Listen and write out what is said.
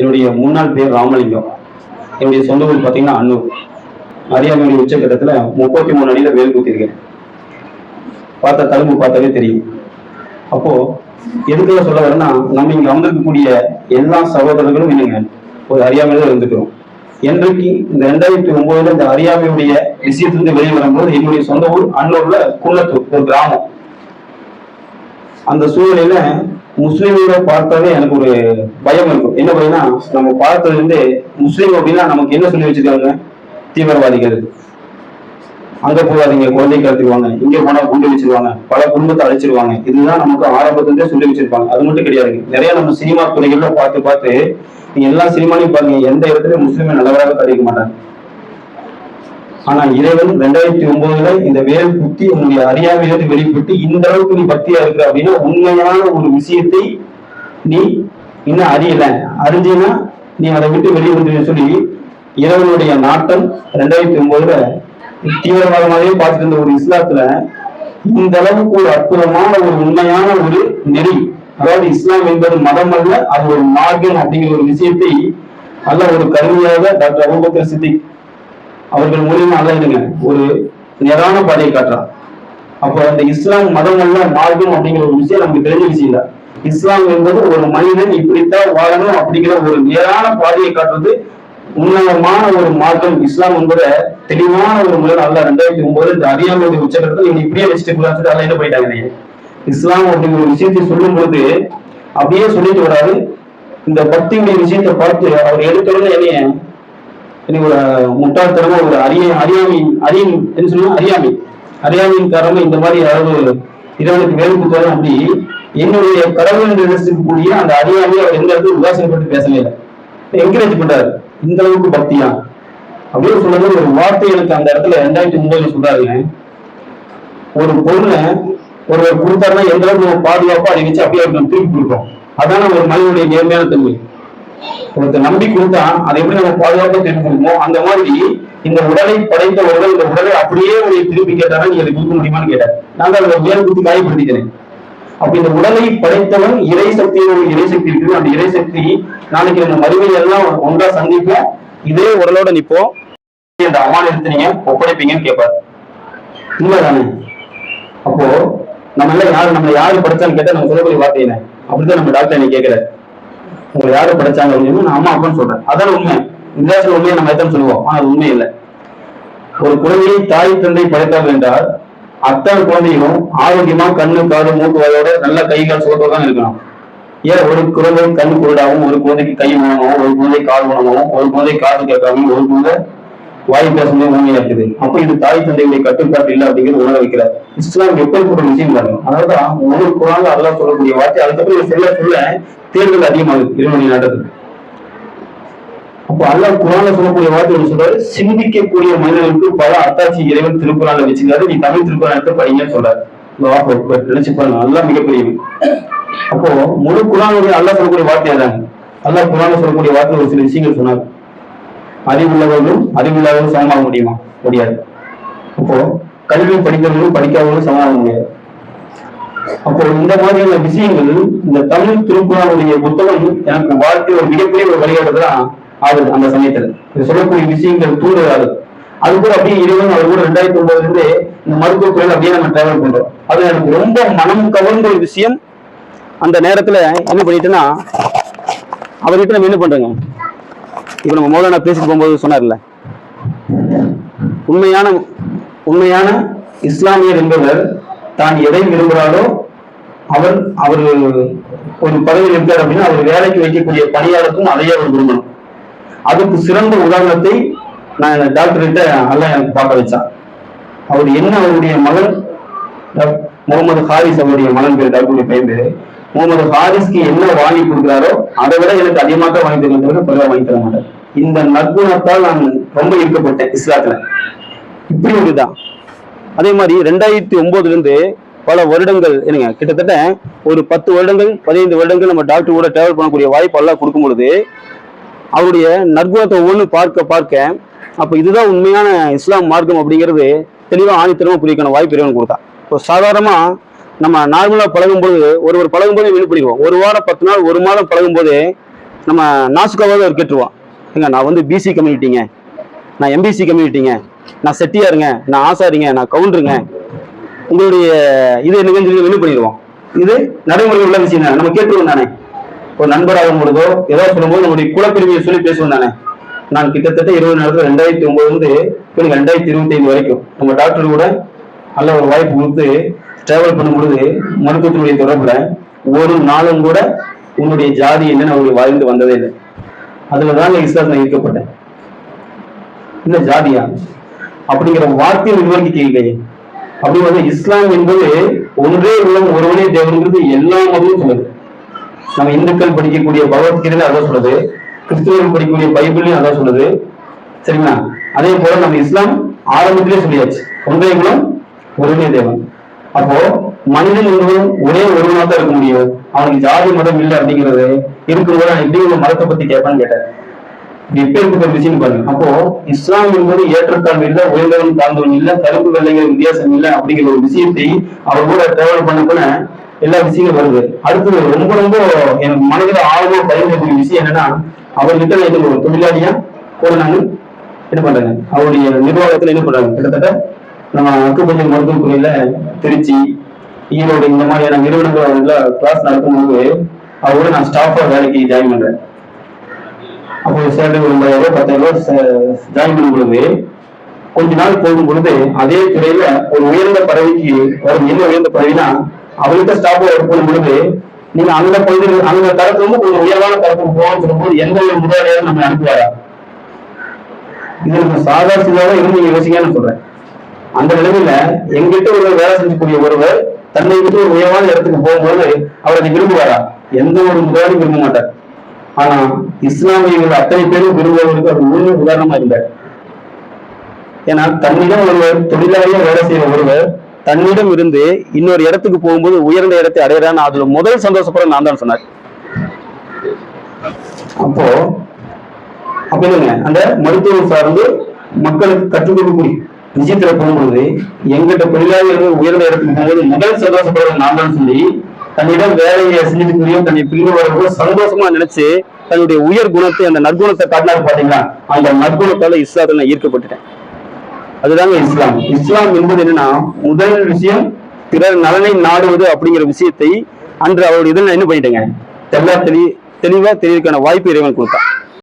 என்னுடைய முன்னாள் பேர் ராமலிங்கம். என்னுடைய சொந்த ஊர் பார்த்தீங்கன்னா அன்னூர். அரியாமையுடைய உச்சக்கட்டத்தில் முப்பத்தி மூணு அடியில் வேல் குத்திருக்கேன். பார்த்த தழும்பு பார்த்தாவே தெரியும். அப்போ எதுக்குள்ள சொல்ல வரேன்னா நம்ம இங்கே அமர்ந்திருக்கக்கூடிய எல்லா சகோதரர்களும் என்னங்க ஒரு அறியாமையில இருந்துக்கிறோம். என்றைக்கு இந்த ரெண்டாயிரத்தி ஒன்பதுல இந்த அறியாமையுடைய விஷயத்திலிருந்து வெளியே வரும்போது என்னுடைய சொந்த ஊர் அன்னூர்ல குள்ளத்தூர் ஒரு கிராமம். அந்த சூழ்நிலையில முஸ்லீம்களை பார்த்தாலே எனக்கு ஒரு பயம் இருக்கும். என்ன பயம்னா நம்ம பார்த்ததுல இருந்து முஸ்லீம் அப்படின்னா நமக்கு என்ன சொல்லி வச்சிருக்காங்க? தீவிரவாதிகள். அங்க போகாதீங்க குழந்தை கடத்திடுவாங்க இங்க போனா குண்டு வச்சிருவாங்க. பல குடும்பத்தை அழைச்சிருவாங்க. இதுதான் நமக்கு ஆரம்பத்திலே சொல்லி வச்சிருப்பாங்க. அது மட்டும் கிடையாது. நிறைய நம்ம சினிமா துறைகள்ல பார்த்து பார்த்து நீங்க எல்லா சினிமாலையும் பாருங்க. எந்த இடத்துல முஸ்லீமை நல்லவராக கிடைக்க மாட்டாங்க. ஆனா இறைவன் ரெண்டாயிரத்தி ஒன்பதுல இந்த வேல் குத்தி உன்னுடைய அறியாமையிலிருந்து வெளிப்பட்டு இந்த அளவுக்கு நீ பக்தியா இருக்கிற அப்படின்னா உண்மையான ஒரு விஷயத்தை நீ இன்னும் அறியல. அறிஞ்சினா நீ அதை விட்டு வெளியே வந்து சொல்லி இறைவனுடைய நாட்டம் ரெண்டாயிரத்தி ஒன்பதுல தீவிரவாதமாகவே பார்த்துட்டு இருந்த ஒரு இஸ்லாத்துல இந்த அளவுக்கு ஒரு அற்புதமான ஒரு உண்மையான ஒரு நெறி. அதாவது இஸ்லாம் என்பது மதம் அல்ல அது ஒரு மார்க்கம் அப்படிங்கிற ஒரு விஷயத்தை அல்ல ஒரு கருவியாக டாக்டர் அபுபக்கர் சித்திக் அவர்கள் மூலியமா அல்ல இல்லைங்க ஒரு நேரான பாதையை காட்டுறான் அப்போ அந்த இஸ்லாம் மதங்கள்ல அல்ல மார்க்கம் அப்படிங்கிற ஒரு விஷயம் நமக்கு தெரிஞ்ச விஷயம் இல்ல. இஸ்லாம் என்பது ஒரு மனிதன் இப்படித்தான் வாழணும் அப்படிங்கிற ஒரு நேரான பாதையை காட்டுறது உன்னதமான ஒரு மார்க்கம். இஸ்லாம் என்பத தெளிவான ஒரு முறை அல்ல. ரெண்டாயிரத்தி ஒன்பது இந்த அறியாமையுடைய உச்சகட்டத்தில் இவங்க இப்படியே வச்சுட்டு கூடாது அல்ல என்ன போயிட்டாங்க இஸ்லாம் அப்படிங்கிற ஒரு விஷயத்தை சொல்லும் பொழுது அப்படியே சொல்லிட்டு வராது இந்த பக்திங்கிற விஷயத்தை பார்த்து அவர் எடுத்தோடனே என்னைய எனக்கு ஒரு முட்டாள்தனமா ஒரு அரிய அறியாமை அறியும் என்ன சொல்லுவோம்? அறியாமை அறியாமையின் காரணமா இந்த மாதிரி யாராவது இறைவனுக்கு வேலை கொடுத்தாலும் அப்படி என்னுடைய கடவுள் என்று நினைச்சிருக்கக்கூடிய அந்த அறியாமையை அவர் எந்த இடத்துல உதாசனப்பட்டு பேசவே இல்லை என்கரேஜ் பண்றாரு. இந்த அளவுக்கு பக்தியா? அப்படின்னு சொல்றது ஒரு வார்த்தை எனக்கு அந்த இடத்துல ரெண்டாயிரத்தி ஒன்பதுல சொல்றாருங்க ஒரு பொருளை ஒருவர் கொடுத்தாருன்னா எந்த அளவுக்கு பாதுகாப்பா அதை வச்சு அப்படியே திருப்பி கொடுப்போம் அதான ஒரு மனிதனுடைய நேர்மையான தன்மை. ஒருத்தர் நம்பி கொடுத்தா அதை எப்படி நம்ம பாதுகாப்பாக திருப்பி கொடுப்போம் அந்த மாதிரி இந்த உடலை படைத்தவர்கள் இந்த உடலை அப்படியே உடைய திருப்பி கேட்டாரா நீ அதை கொடுக்க முடியுமான்னு கேட்டார். நாங்கள் அதை உயர் கொடுத்து காயப்படுத்திக்கிறேன் அப்ப இந்த உடலை படைத்தவன் இறை சக்தியோட ஒரு இறை சக்தி இருக்குது. அந்த இறை சக்தி நாளைக்கு நம்ம மறுமையில எல்லாம் ஒன்றா சந்திப்போம். இதே உடலோட நிப்போம் இந்த அமானியத்தை நீங்க ஒப்படைப்பீங்கன்னு கேட்பாரு உண்மைதானே? அப்போ நம்ம எல்லாம் யாரு நம்ம யாரு படிச்சான்னு கேட்டா நம்ம சொல்லக்கூடிய வார்த்தை என்ன? அப்படிதான் நம்ம டாக்டர் என்ன கேட்கிறாரு. உங்களை யாரும் படைச்சாங்க அப்படின்னு நான் அம்மா அப்பான்னு சொல்றேன். அதான் உண்மை. இந்த உண்மையை நம்ம எத்தனை சொல்லுவோம். ஆனா அது உண்மை இல்லை. ஒரு குழந்தையை தாய் தந்தை படைத்தார் என்றால் அத்தனை குழந்தையும் ஆரோக்கியமா கண்ணு காது மூக்கு வாயோட நல்ல கை கால் சோட்டோட தான் இருக்கணும். ஏன் ஒரு குழந்தை கண் குருடாகவும் ஒரு குழந்தைக்கு கை ஊனமாகவும் ஒரு குழந்தை கால் ஊனமாகவும் ஒரு குழந்தை காது கேட்காம ஒரு குழந்தை வாய் பேசும்போது உண்மையா இருக்குது அப்ப இது தாய் தந்தையுடைய கட்டுப்பாட்டு இல்லை அப்படிங்கிறது உணர வைக்கிறார். இஸ்லாம் எப்படிப்பட்ட விஷயம் பாருங்க. அதாவது ஒவ்வொரு குரான் அல்லாஹ் சொல்லக்கூடிய வார்த்தை அதுக்கப்புறம் சொல்ல சொல்ல தேர்தல் அதிகமாகுது. இருமணி நாட்டத்துக்கு. அப்போ அல்லாஹ் குரான சொல்லக்கூடிய வார்த்தை என்ன சொல்றாரு? சிந்திக்கக்கூடிய மனிதர்களுக்கு பல அத்தாட்சி இறைவன் திருக்குறான்ல வச்சிருக்காரு. நீ தமிழ் திருக்குறான் எடுத்து படிங்கன்னு சொல்றாரு. நினைச்சு பாருங்க அல்லாஹ் மிகப்பெரியவன் அப்போ முழு குரானுடைய அல்லா சொல்லக்கூடிய வார்த்தை அதாங்க அல்லாஹ் குரான சொல்லக்கூடிய வார்த்தை ஒரு சில விஷயங்கள் சொன்னார். அறிவுள்ளவர்களும் அறிவில்லாதவர்களும் சமமாக முடியுமா? முடியாது. அப்போ கல்வி படிக்கிறவர்களும் படிக்காதவர்களும் சமமாக முடியாது. அப்போ இந்த மாதிரியான விஷயங்கள் இந்த தமிழ் திருக்குறளுடைய புத்தகம் எனக்கு வாழ்க்கை ஒரு மிகப்பெரிய ஒரு வழிகாட்டுதலா ஆகுது அந்த சமயத்துல. இது சொல்லக்கூடிய விஷயங்கள் தூண்டுதாது அது கூட அப்படியே இறைவன் அது கூட ரெண்டாயிரத்தி ஒன்பதுல இருந்து இந்த மருத்துவ துறையில அப்படியே நம்ம டிராவல் பண்றோம். அது எனக்கு ரொம்ப மனம் கவர்ந்த ஒரு விஷயம் அந்த நேரத்துல என்ன பண்ணிட்டேன்னா அவர்கிட்ட நம்ம என்ன பண்றோங்க? இப்ப நம்ம மௌலானா பேசிட்டு போகும்போது சொன்னார்ல உண்மையான உண்மையான இஸ்லாமியர் என்பவர் தான் எதை விரும்புகிறாரோ அவர் அவர் ஒரு பதவியில் இருக்கார் அப்படின்னா அவர் வேலைக்கு வைக்கக்கூடிய பணியாளருக்கும் அதையே அவர் விரும்பணும். அதுக்கு சிறந்த உதாரணத்தை நான் டாக்டர் கிட்ட அல்லாஹ் எனக்கு பார்க்க வச்சான். அவர் என்ன அவருடைய மகன்? டாக்- முகமது ஹாரிஸ் அவருடைய மகன் பேர் டாக்டருடைய பையன் முகமது ஹாரிஸ்க்கு என்ன வாங்கி கொடுக்குறாரோ அதை விட எனக்கு அதிகமாக வாங்கி தருவேன் குறைவா வாங்கி தர மாட்டேன். இந்த நற்குணத்தால் நான் ரொம்ப ஈர்க்கப்பட்டேன் இஸ்லாத்துல. இப்படி ஒரு இதுதான் அதே மாதிரி ரெண்டாயிரத்தி ஒன்பதுல இருந்து பல வருடங்கள் என்னங்க கிட்டத்தட்ட ஒரு பத்து வருடங்கள் பதினைந்து வருடங்கள் நம்ம டாக்டர் கூட டிராவல் பண்ணக்கூடிய வாய்ப்பு எல்லாம் கொடுக்கும் பொழுது அவருடைய நற்குணத்தை ஒவ்வொன்று பார்க்க பார்க்க அப்போ இதுதான் உண்மையான இஸ்லாம் மார்க்கம் அப்படிங்கிறது தெளிவாக ஆணித்தரமா புரிவிக்கான வாய்ப்பு இறைவன் கொடுத்தா. இப்போ சாதாரணமா நம்ம நார்மலாக பழகும்போது ஒரு ஒரு பழகும்போது வெளி பண்ணிக்குவோம் ஒரு வாரம் பத்து நாள் ஒரு மாதம் பழகும்போது நம்ம நாசுக்காவது அவர் கேட்டுருவான். ஏங்க நான் வந்து பிசி கம்யூனிட்டிங்க நான் எம்பிசி கம்யூனிட்டிங்க நான் செட்டியாருங்க. நான் ஆசாரிங்க. நான் கவுண்டருங்க. உங்களுடைய இது என்னங்கன்னு சொல்லி பண்ணிடுவோம் இது நடைமுறை உள்ள விஷயம் தானே. நம்ம கேட்டுருவோம் தானே. ஒரு நண்பராகும் பொழுதோ ஏதோ சொல்லும்போது நம்முடைய குலப்பிரிமையை சொல்லி பேசுவோம் தானே. நான் கிட்டத்தட்ட இருபது நேரத்தில் ரெண்டாயிரத்தி ஒன்பதுலேருந்து இப்போ ரெண்டாயிரத்தி இருபத்தி ஐந்து வரைக்கும் நம்ம டாக்டர் கூட நல்ல ஒரு வாய்ப்பு கொடுத்து டிராவல் பண்ணும் பொழுது மருத்துவத்தினுடைய தொடர்புல ஒரு நாளும் கூட உன்னுடைய ஜாதி என்னன்னு அவங்களுக்கு வாழ்ந்து வந்ததே இல்லை. அதுலதான் இஸ்லாத்துல ஈர்க்கப்பட்டேன் இந்த ஜாதியா? அப்படிங்கிற வார்த்தையை உருவாக்கி கேட்கலையே அப்படி வந்து இஸ்லாம் என்பது ஒன்றே உள்ளம் ஒருவனே தேவன்கிறது எல்லா மதமும் சொல்லுது. நம்ம இந்துக்கள் படிக்கக்கூடிய பகவத்கீதையில அதான் சொல்லுது. கிறிஸ்துவர்கள் படிக்கக்கூடிய பைபிள்லயும் அதான் சொல்லுது. சரிங்களா? அதே போல நம்ம இஸ்லாம் ஆரம்பத்திலே சொல்லியாச்சு. ஒன்றே குலம் ஒருவனே தேவன். அப்போ மனிதன் என்பவன் ஒரே ஒருவனா தான் இருக்க முடியும் அவனுக்கு ஜாதி மதம் இல்லை அப்படிங்கிறது இருக்கும்போது நான் எப்படி உங்க மதத்தை பத்தி கேட்பான்னு கேட்டேன் இது எப்ப விஷயம் பாருங்க. அப்போ இஸ்லாம் என்பது ஏற்றத்தாழ்வு இல்ல உயர்ந்தவன் தாழ்ந்தவன் இல்ல கருப்பு வெள்ளைங்கிற வித்தியாசம் இல்ல அப்படிங்கிற ஒரு விஷயத்தை அவர் கூட டிராவல் பண்ண பண்ண எல்லா விஷயங்களும் வருது. அடுத்தது ரொம்ப ரொம்ப எனக்கு மனதில் ஆர்வம் பயன்படுத்திய விஷயம் என்னன்னா அவர்கிட்ட நான் ஒரு தொழிலாளியா கூட நான் என்ன பண்றாங்க. அவருடைய நிர்வாகத்துல என்ன பண்றாங்க. கிட்டத்தட்ட நம்ம அக்குப்பஞ்சல் மருத்துவக்குறையில திருச்சி ஈரோடு இந்த மாதிரியான நிறுவனங்கள் கிளாஸ் நடக்கும்போது அவரோட நான் ஸ்டாஃபா வேலைக்கு ஜாயின் பண்றேன். அப்போ சேலரி ஒரு ஒன்பதாயிரம் ரூபாய் பத்தாயிரம் ரூபாய் ஜாயின் பண்ணும் பொழுது கொஞ்ச நாள் போகும் பொழுது அதே துறையில ஒரு உயர்ந்த பதவிக்கு வரும் என்ன உயர்ந்த பதவினா அவர்கிட்ட ஸ்டாஃப் ஒர்க் பண்ணும் பொழுது நீங்க அந்த பகுதியில் அந்த தரத்துல இருந்து கொஞ்சம் உயர்வான தரத்துக்கு போகணும்னு சொல்லும்போது எந்த ஒரு முதலாளியாரும் நம்ம அனுப்புவாரா? இது நம்ம சாதாரணமாக இருந்து நீங்க யோசிக்கன்னு சொல்றேன். அந்த நிலைமையில எங்கிட்ட ஒரு வேலை செஞ்சக்கூடிய ஒருவர் தன்னை விட்டு ஒரு உயர்வான இடத்துக்கு போகும்போது அவர் அதை விரும்புவாரா? எந்த ஒரு முதலாளியும் விரும்ப மாட்டார். ஆனா இஸ்லாமியர்கள் அத்தனை பேரும் விரும்புவதற்கு அவர் முழு உதாரணமா இருந்தார் ஏன்னா தன்னிடம் ஒருவர் தொழிலாளியா வேலை செய்யற ஒருவர் தன்னிடம் இருந்து இன்னொரு இடத்துக்கு போகும்போது உயர்ந்த இடத்தை அடையிறான்னு அதுல முதல் சந்தோஷப்பட நான் தான் சொன்னார். அப்போ அப்ப இல்லைங்க அந்த மருத்துவம் சார்ந்து மக்களுக்கு கற்றுக் கொடுக்கக்கூடிய விஜயத்துல போகும்போது எங்கிட்ட தொழிலாளர்கள் உயர்ந்த இடத்துக்கு முதல் சந்தோஷப்படுறது நான் தான் சொல்லி தன்னிடம் வேலையை செஞ்சுட்டு தன்னை பிரிவு சந்தோஷமா நினைச்சு தன்னுடைய உயர் குணத்தை அந்த நற்குணத்தை காட்டினாரு பாத்தீங்களா? அந்த நற்குணத்தால இஸ்லாத்துல நான் ஈர்க்கப்பட்டுட்டேன். அதுதாங்க இஸ்லாம். இஸ்லாம் என்பது என்னன்னா முதல் விஷயம் பிறர் நலனை நாடுவது அப்படிங்கிற விஷயத்தை அன்று அவருடைய இதில் நான் என்ன பண்ணிட்டேங்க? தெல்லா தெளி தெளிவா தெளிவுக்கான வாய்ப்பு இறைவன் கொடுத்தான்.